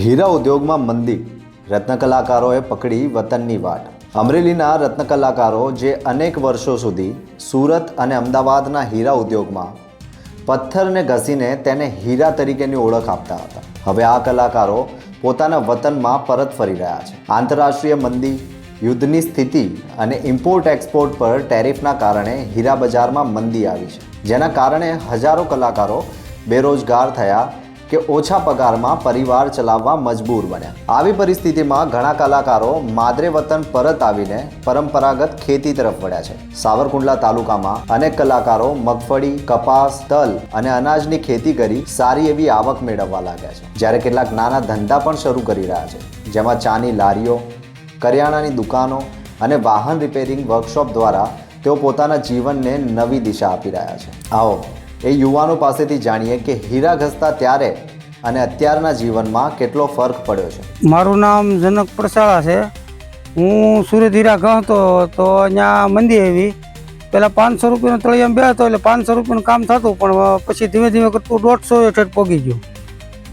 હીરા ઉદ્યોગમાં મંદી. રત્ન કલાકારોએ પકડી વતનની વાટ. અમરેલીના રત્ન કલાકારો જે અનેક વર્ષો સુધી સુરત અને અમદાવાદના હીરા ઉદ્યોગમાં પથ્થરને ઘસીને તેને હીરા તરીકેની ઓળખ આપતા હતા. હવે આ કલાકારો પોતાના વતનમાં પરત ફરી રહ્યા છે. આંતરરાષ્ટ્રીય મંદી યુદ્ધની સ્થિતિ અને ઇમ્પોર્ટ એક્સપોર્ટ પર ટેરિફના કારણે હીરા બજારમાં મંદી આવી છે, જેના કારણે હજારો કલાકારો બેરોજગાર થયા કે ઓછા પગારમાં પરિવાર ચલાવવા મજબૂર બન્યા. આવી પરિસ્થિતિમાં ઘણા કલાકારો માદરે વતન પરત આવીને પરંપરાગત ખેતી તરફ વળ્યા છે. સાવરકુંડલા તાલુકામાં અનેક કલાકારો મગફળી, કપાસ, તલ અને અનાજની ખેતી કરી સારી એવી આવક મેળવવા લાગ્યા છે. જ્યારે કેટલાક નાના ધંધા પણ શરૂ કરી રહ્યા છે. જેમાં ચાની લારીઓ, કરિયાણાની દુકાનો અને વાહન રિપેરિંગ વર્કશોપ દ્વારા તેઓ પોતાના જીવનને નવી દિશા આપી રહ્યા છે. આવો એ યુવાનો પાસેથી જાણીએ કે હીરા ઘસતા ત્યારે અને અત્યારના જીવનમાં કેટલો ફરક પડ્યો છે. મારું નામ જનક પ્રસાળા છે. હું સુરત હીરા ગણતો તો અહીંયા મંદી આવી. પહેલાં પાંચસો રૂપિયાનો તળિયામ બે હતો એટલે પાંચસો રૂપિયાનું કામ થતું, પણ પછી ધીમે ધીમે કરતું દોઢસો ઠેઠ પગી ગયું.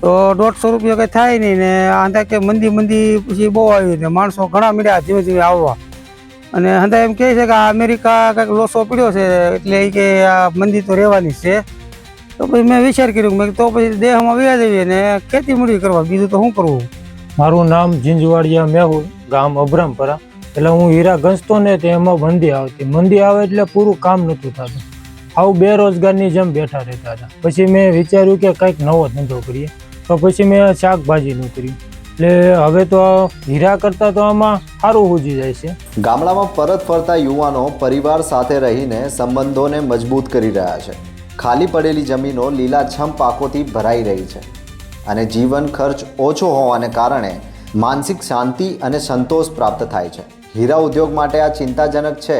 તો દોઢસો રૂપિયા કંઈ થાય નહીં ને, આંધા કે મંદી મંદી પછી બહુ આવી. ને માણસો ઘણા મળ્યા ધીમે ધીમે આવવા. અને હંતા એમ કહે છે કે અમેરિકા કંઈક લોસો પડ્યો છે, એટલે એ કે આ મંદી તો રહેવાની છે. તો પછી મેં વિચાર કર્યો મેં તો પછી દેહમાં વ્યા જઈએ ને ખેતી મૂડી કરવા. બીજું તો શું કરવું? મારું નામ જીંજવાડિયા મેહુલ, ગામ અબ્રમપરા એટલે હું હીરા ઘસતો ને તે એમાં મંદી આવતી. મંદી આવે એટલે પૂરું કામ નહોતું થતું. આવું બેરોજગારની જેમ બેઠા રહેતા હતા. પછી મેં વિચાર્યું કે કંઈક નવો ધંધો કરીએ. તો પછી મેં શાકભાજીનું કર્યું. એટલે હવે તો હીરા કરતા તો આમાં સારું હોજી જાય છે. ગામડામાં પરત ફરતા યુવાનો પરિવાર સાથે રહીને સંબંધોને મજબૂત કરી રહ્યા છે. ખાલી પડેલી જમીનો લીલાછમ પાકોથી ભરાઈ રહી છે. અને જીવન ખર્ચ ઓછો હોવાને કારણે માનસિક શાંતિ અને સંતોષ પ્રાપ્ત થાય છે. હીરા ઉદ્યોગ માટે આ ચિંતાજનક છે,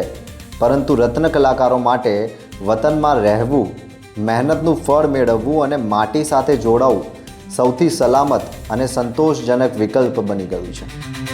પરંતુ રત્ન કલાકારો માટે વતનમાં રહેવું, મહેનતનું ફળ મેળવવું અને માટી સાથે જોડાવું સૌથી સલામત અને સંતોષજનક વિકલ્પ બની ગયું છે.